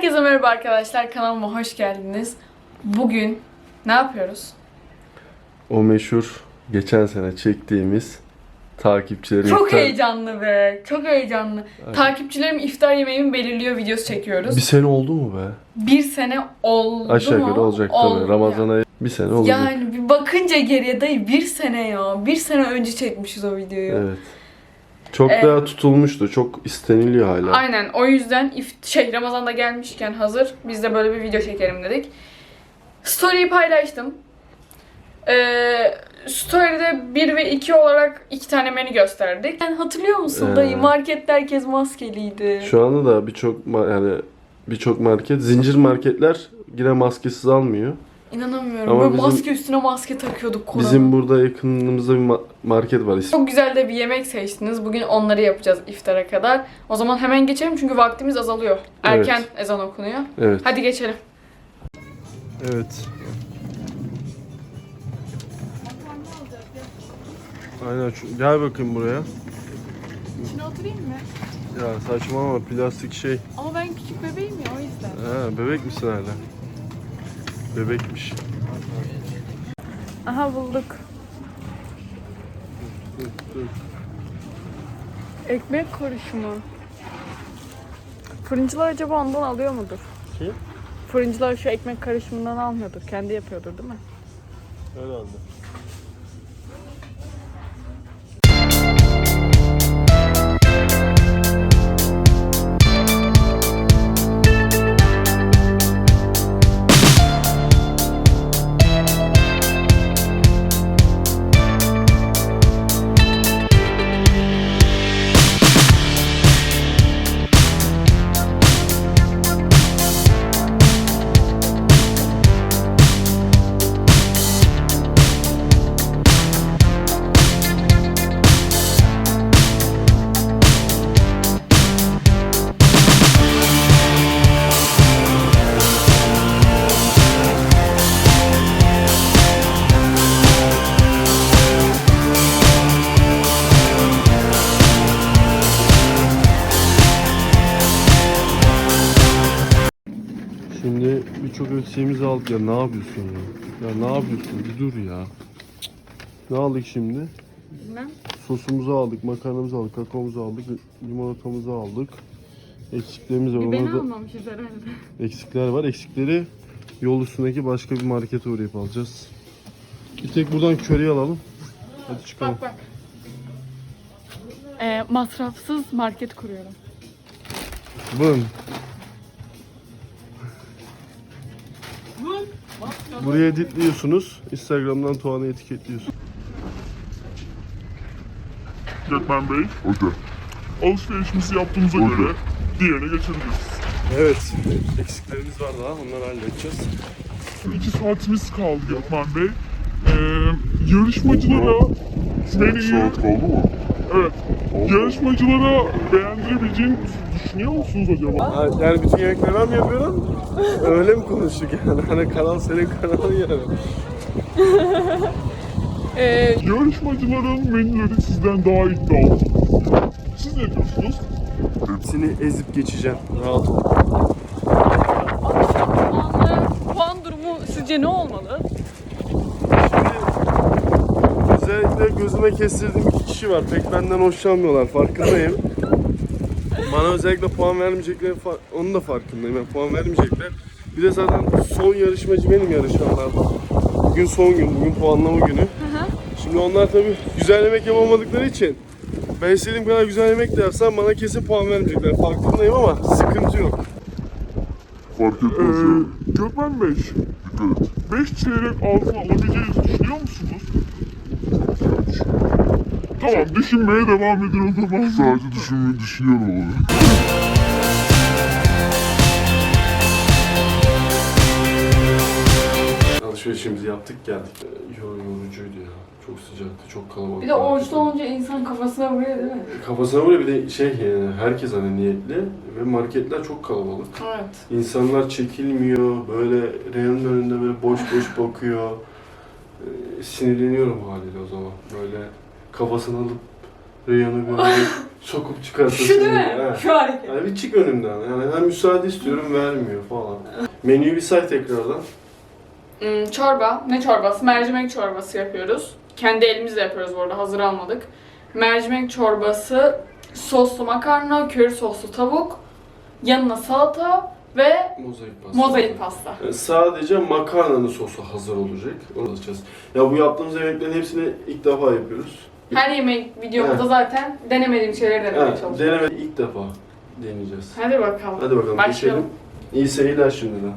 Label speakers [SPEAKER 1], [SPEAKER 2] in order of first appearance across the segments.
[SPEAKER 1] Herkese merhaba arkadaşlar. Kanalıma hoş geldiniz. Bugün ne yapıyoruz?
[SPEAKER 2] O meşhur geçen sene çektiğimiz takipçilerin
[SPEAKER 1] Çok
[SPEAKER 2] iftar-
[SPEAKER 1] heyecanlı be. Çok heyecanlı. Takipçilerim iftar yemeğimi belirliyor videosu çekiyoruz.
[SPEAKER 2] Bir sene oldu mu be?
[SPEAKER 1] Bir sene oldu
[SPEAKER 2] Aşağı
[SPEAKER 1] mu?
[SPEAKER 2] yukarı olacak
[SPEAKER 1] Oldu
[SPEAKER 2] tabii. Ramazan'a bir sene olacak.
[SPEAKER 1] Yani bir bakınca geriye dayı bir sene ya. Bir sene önce çekmişiz o videoyu.
[SPEAKER 2] Evet. Çok
[SPEAKER 1] Ee,
[SPEAKER 2] daha tutulmuştu. Çok isteniliyor hala.
[SPEAKER 1] Aynen o yüzden if şey Ramazan'da gelmişken hazır biz de böyle bir video çekelim dedik. Story'yi paylaştım. Ee, story'de 1 ve 2 olarak iki tane menü gösterdik. Yani hatırlıyor musun
[SPEAKER 2] Ee.
[SPEAKER 1] dayı? Markette herkes maskeliydi.
[SPEAKER 2] Şu anda da birçok yani birçok market, zincir marketler yine maskesiz almıyor.
[SPEAKER 1] İnanamıyorum.
[SPEAKER 2] Ama
[SPEAKER 1] Böyle
[SPEAKER 2] bizim-
[SPEAKER 1] maske üstüne maske takıyorduk korona.
[SPEAKER 2] Bizim burada yakınımızda bir ma- market var.
[SPEAKER 1] Çok güzel de bir yemek seçtiniz. Bugün onları yapacağız iftara kadar. O zaman hemen geçelim çünkü vaktimiz azalıyor. Erken ezan okunuyor.
[SPEAKER 2] Evet.
[SPEAKER 1] Hadi geçelim.
[SPEAKER 2] Evet. Aynen. Şu, gel bakayım buraya.
[SPEAKER 1] İçine oturayım mı?
[SPEAKER 2] Ya saçmalama plastik şey.
[SPEAKER 1] Ama ben küçük bebeğim ya o yüzden.
[SPEAKER 2] Ha, bebek misin hala? Bebekmiş.
[SPEAKER 1] Aha bulduk. Ekmek karışımı. Fırıncılar acaba ondan alıyor mudur?
[SPEAKER 2] Kim?
[SPEAKER 1] Fırıncılar şu ekmek karışımından almıyordur. Kendi yapıyordur değil mi?
[SPEAKER 2] Herhalde. Birçok ölçeğimizi aldık ya ne yapıyorsun ya? Ya ne yapıyorsun? Bir dur ya. Ne aldık şimdi?
[SPEAKER 1] Bilmem.
[SPEAKER 2] Sosumuzu aldık, makarnamızı aldık, kakaomuzu aldık, limonatamızı aldık. Eksiklerimiz var.
[SPEAKER 1] Bir beni
[SPEAKER 2] da
[SPEAKER 1] almamışız herhalde.
[SPEAKER 2] eksikler var. Eksikleri yol üstündeki başka bir markete uğrayıp alacağız. Bir tek buradan köri alalım. Hadi çıkalım.
[SPEAKER 1] Bak bak. Ee, masrafsız market kuruyorum.
[SPEAKER 2] Bın. Buraya editliyorsunuz. Instagram'dan Tuğan'ı etiketliyorsunuz.
[SPEAKER 3] Gökmen Bey. Hocam. Alışverişimizi yaptığımıza göre diğerine geçebiliriz.
[SPEAKER 2] Evet. Eksiklerimiz var daha. Onları halledeceğiz.
[SPEAKER 3] İki saatimiz kaldı Gökmen Bey. Ee, yarışmacılara menüyü...
[SPEAKER 4] Saat kaldı mı?
[SPEAKER 3] Evet. Yarışmacılara beğendirebileceğini düşünüyor musunuz acaba?
[SPEAKER 2] Yani bütün yemekleri ben mi yapıyorum? Öyle mi konuştuk yani? Hani kanal senin kanalın yani.
[SPEAKER 1] Ee,
[SPEAKER 3] Yarışmacıların menüleri sizden daha iddialı. Siz ne diyorsunuz?
[SPEAKER 2] Hepsini ezip geçeceğim. Rahat ol.
[SPEAKER 1] puanlı, puan durumu sizce ne olmalı?
[SPEAKER 2] Gözüme kestirdiğim iki kişi var. Pek benden hoşlanmıyorlar. Farkındayım. Bana özellikle puan vermeyecekleri fa- onun da farkındayım. Yani puan vermeyecekler. Bir de zaten son yarışmacı benim yarışanlardan. Bugün son gün, bugün puanlama günü. Şimdi onlar tabii güzel yemek yapamadıkları için ben istediğim kadar güzel yemek de yapsam bana kesin puan vermeyecekler. Farkındayım ama sıkıntı yok.
[SPEAKER 4] Fark
[SPEAKER 3] Ee,
[SPEAKER 4] etmez ya.
[SPEAKER 3] Gökmen Bey,
[SPEAKER 4] Dikkat et.
[SPEAKER 3] 5 çeyrek altın alabileceğinizi düşünüyor musunuz? Tamam, düşünmeye devam edin o zaman.
[SPEAKER 4] Sadece düşünmeyi düşünüyorum onu.
[SPEAKER 2] Alışverişimizi yaptık geldik. Ee, Yor yorucuydu ya. Çok sıcaktı, çok kalabalık.
[SPEAKER 1] Bir de oruçta olunca insan kafasına vuruyor değil mi?
[SPEAKER 2] Kafasına vuruyor bir de şey yani herkes hani niyetli ve marketler çok kalabalık.
[SPEAKER 1] Evet.
[SPEAKER 2] İnsanlar çekilmiyor, böyle reyonun önünde böyle boş boş bakıyor. Ee, sinirleniyorum haliyle o zaman. Böyle kafasını alıp Reyhan'ı böyle sokup çıkartasın.
[SPEAKER 1] Şu değil mi?
[SPEAKER 2] Ha.
[SPEAKER 1] Şu hareket.
[SPEAKER 2] Yani bir çık önümden. Yani ben müsaade istiyorum vermiyor falan. Menüyü bir say tekrardan.
[SPEAKER 1] Hmm, çorba. Ne çorbası? Mercimek çorbası yapıyoruz. Kendi elimizle yapıyoruz bu arada. Hazır almadık. Mercimek çorbası, soslu makarna, köri soslu tavuk, yanına salata ve
[SPEAKER 2] Mozaik pasta.
[SPEAKER 1] mozaik pasta.
[SPEAKER 2] Yani sadece makarnanın sosu hazır olacak. Onu alacağız. Ya bu yaptığımız yemeklerin hepsini ilk defa yapıyoruz.
[SPEAKER 1] Her yemek videomuzda
[SPEAKER 2] Evet.
[SPEAKER 1] zaten denemediğim şeyleri denemeye
[SPEAKER 2] Evet,
[SPEAKER 1] çalışıyoruz.
[SPEAKER 2] deneme ilk defa deneyeceğiz.
[SPEAKER 1] Hadi bakalım.
[SPEAKER 2] Hadi bakalım
[SPEAKER 1] Başlayalım.
[SPEAKER 2] geçelim. İyi seyirler şimdiden.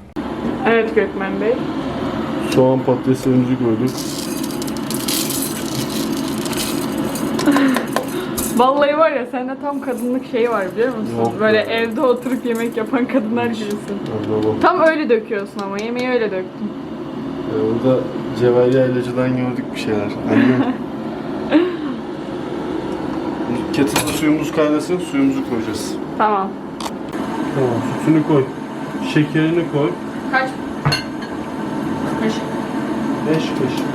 [SPEAKER 1] Evet Gökmen Bey.
[SPEAKER 2] Soğan patateslerimizi koyduk.
[SPEAKER 1] Vallahi var ya sende tam kadınlık şeyi var biliyor musun?
[SPEAKER 2] Yok
[SPEAKER 1] Böyle
[SPEAKER 2] ya.
[SPEAKER 1] evde oturup yemek yapan kadınlar gibisin.
[SPEAKER 2] Orada bak.
[SPEAKER 1] Tam öyle döküyorsun ama yemeği öyle döktün.
[SPEAKER 2] Ee, Orada Cevher Yaylacı'dan gördük bir şeyler. Annem. Kettle'da suyumuz kaynasın, suyumuzu koyacağız.
[SPEAKER 1] Tamam.
[SPEAKER 2] Tamam, sütünü koy. Şekerini koy.
[SPEAKER 1] Kaç? Kaç?
[SPEAKER 2] 5 kaşık.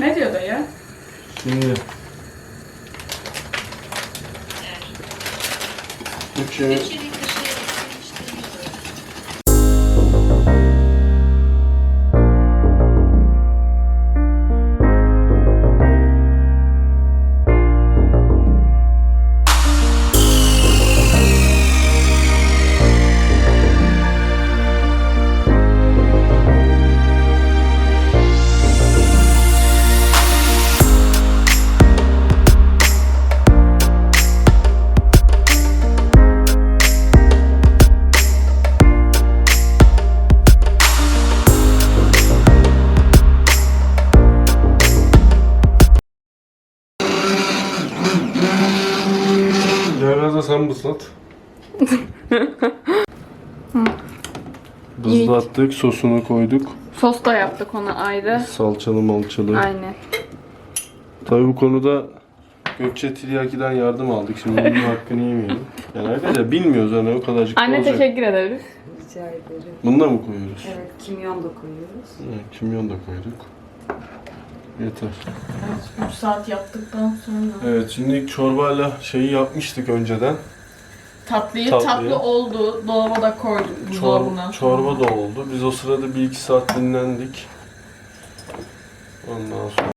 [SPEAKER 1] Ne diyor dayı?
[SPEAKER 2] Şimdi. Üç sen bızlat. Bızlattık, sosunu koyduk.
[SPEAKER 1] Sos da yaptık ona ayrı.
[SPEAKER 2] Salçalı malçalı.
[SPEAKER 1] Aynen.
[SPEAKER 2] Tabii bu konuda Gökçe Tiryaki'den yardım aldık. Şimdi bunun hakkını yemeyelim. Yani arkadaşlar bilmiyoruz hani o kadarcık
[SPEAKER 1] Anne
[SPEAKER 2] olacak.
[SPEAKER 1] teşekkür ederiz.
[SPEAKER 5] Rica ederim.
[SPEAKER 2] Bunu da mı koyuyoruz?
[SPEAKER 5] Evet, kimyon da koyuyoruz.
[SPEAKER 2] Evet, kimyon da koyduk. Yeter.
[SPEAKER 1] 3 saat yaptıktan sonra.
[SPEAKER 2] Evet şimdi çorbayla şeyi yapmıştık önceden.
[SPEAKER 1] Tatlıyı,
[SPEAKER 2] Tatlıyı.
[SPEAKER 1] tatlı oldu. Dolaba da koyduk
[SPEAKER 2] Çor- çorba da oldu. Biz o sırada bir iki saat dinlendik. Ondan sonra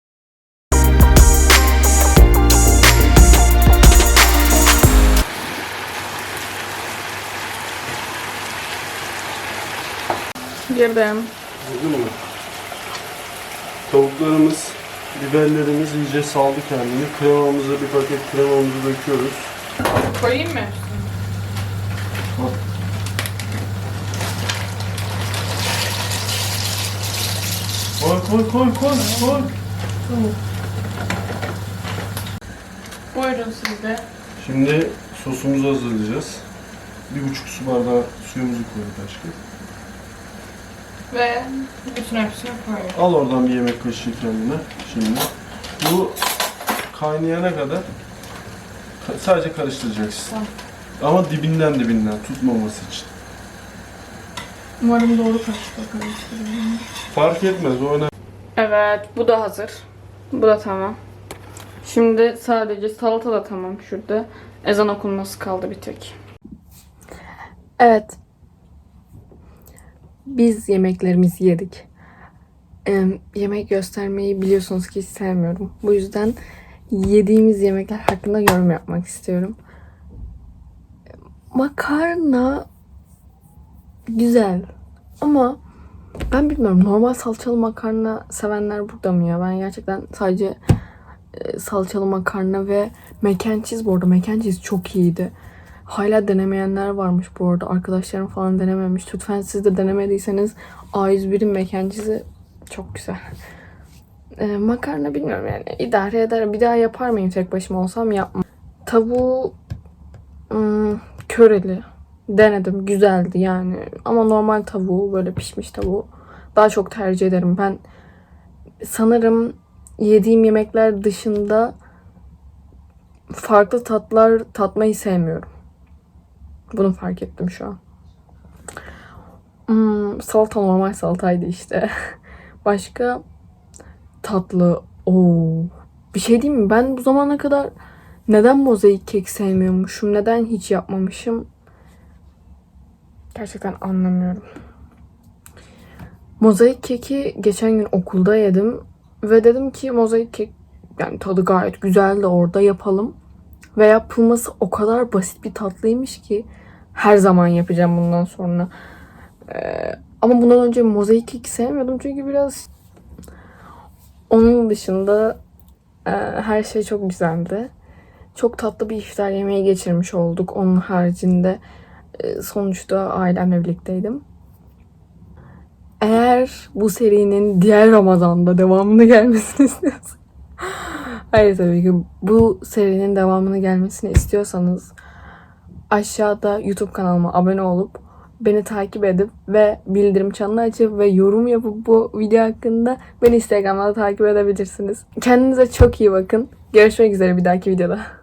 [SPEAKER 1] Girdim.
[SPEAKER 2] Değil mi? Tavuklarımız, biberlerimiz iyice saldı kendini. Kremamızı bir paket kremamızı döküyoruz.
[SPEAKER 1] Koyayım mı?
[SPEAKER 2] Koy koy koy koy koy.
[SPEAKER 1] Buyurun siz de.
[SPEAKER 2] Şimdi sosumuzu hazırlayacağız. Bir buçuk su bardağı suyumuzu koyduk aşkım.
[SPEAKER 1] Ve bütün hepsini koyuyorum.
[SPEAKER 2] Al oradan bir yemek kaşığı kendine şimdi. Bu kaynayana kadar ka- sadece karıştıracaksın.
[SPEAKER 1] Tamam.
[SPEAKER 2] Ama dibinden dibinden tutmaması için.
[SPEAKER 1] Umarım doğru kaşıkla karıştırıyorum.
[SPEAKER 2] Fark etmez o önemli.
[SPEAKER 1] Evet, bu da hazır. Bu da tamam. Şimdi sadece salata da tamam şurada. Ezan okunması kaldı bir tek.
[SPEAKER 6] Evet. Biz yemeklerimizi yedik. Ee, yemek göstermeyi biliyorsunuz ki hiç sevmiyorum. Bu yüzden yediğimiz yemekler hakkında yorum yapmak istiyorum. Makarna güzel ama ben bilmiyorum normal salçalı makarna sevenler burada mı ya? Ben gerçekten sadece e, salçalı makarna ve mac and cheese bu arada cheese çok iyiydi. Hala denemeyenler varmış bu arada. Arkadaşlarım falan denememiş. Lütfen siz de denemediyseniz A101'in mekancısı çok güzel. Ee, makarna bilmiyorum yani. idare eder. Bir daha yapar mıyım tek başıma olsam yapmam. Tavuğu ım, köreli. Denedim. Güzeldi yani. Ama normal tavuğu böyle pişmiş tavuğu daha çok tercih ederim. Ben sanırım yediğim yemekler dışında farklı tatlar tatmayı sevmiyorum. Bunu fark ettim şu an. Hmm, salata normal salataydı işte. Başka tatlı. Oo.
[SPEAKER 1] Bir şey diyeyim mi? Ben bu zamana kadar neden mozaik kek sevmiyormuşum? Neden hiç yapmamışım? Gerçekten anlamıyorum. Mozaik keki geçen gün okulda yedim ve dedim ki mozaik kek yani tadı gayet güzel de orada yapalım. Ve yapılması o kadar basit bir tatlıymış ki her zaman yapacağım bundan sonra. Ee, ama bundan önce mozaik keki sevmiyordum çünkü biraz onun dışında e, her şey çok güzeldi. Çok tatlı bir iftar yemeği geçirmiş olduk. Onun haricinde e, sonuçta ailemle birlikteydim. Eğer bu serinin diğer Ramazan'da devamını gelmesini istiyorsanız Hayır tabii ki bu serinin devamını gelmesini istiyorsanız aşağıda YouTube kanalıma abone olup beni takip edip ve bildirim çanını açıp ve yorum yapıp bu video hakkında beni Instagram'da da takip edebilirsiniz. Kendinize çok iyi bakın. Görüşmek üzere bir dahaki videoda.